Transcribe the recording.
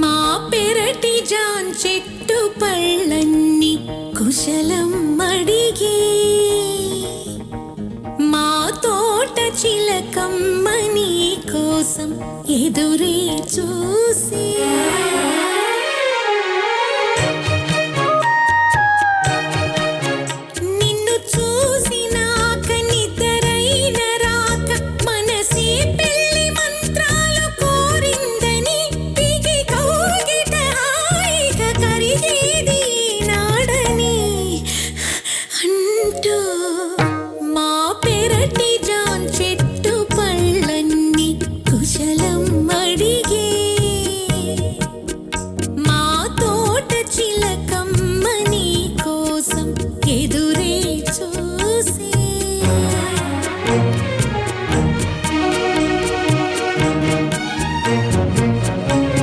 మా పెరటి జాన్ చెట్టు పళ్ళన్ని కుశలం అడిగి మా తోట చిలకమ్మ నీ కోసం ఎదురే చూసి